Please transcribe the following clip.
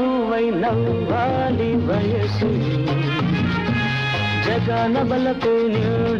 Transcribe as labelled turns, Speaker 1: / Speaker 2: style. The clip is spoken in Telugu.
Speaker 1: గులాబీ పువ్వై నవ్వాలి వయసు. జగన బలపే నిండాలి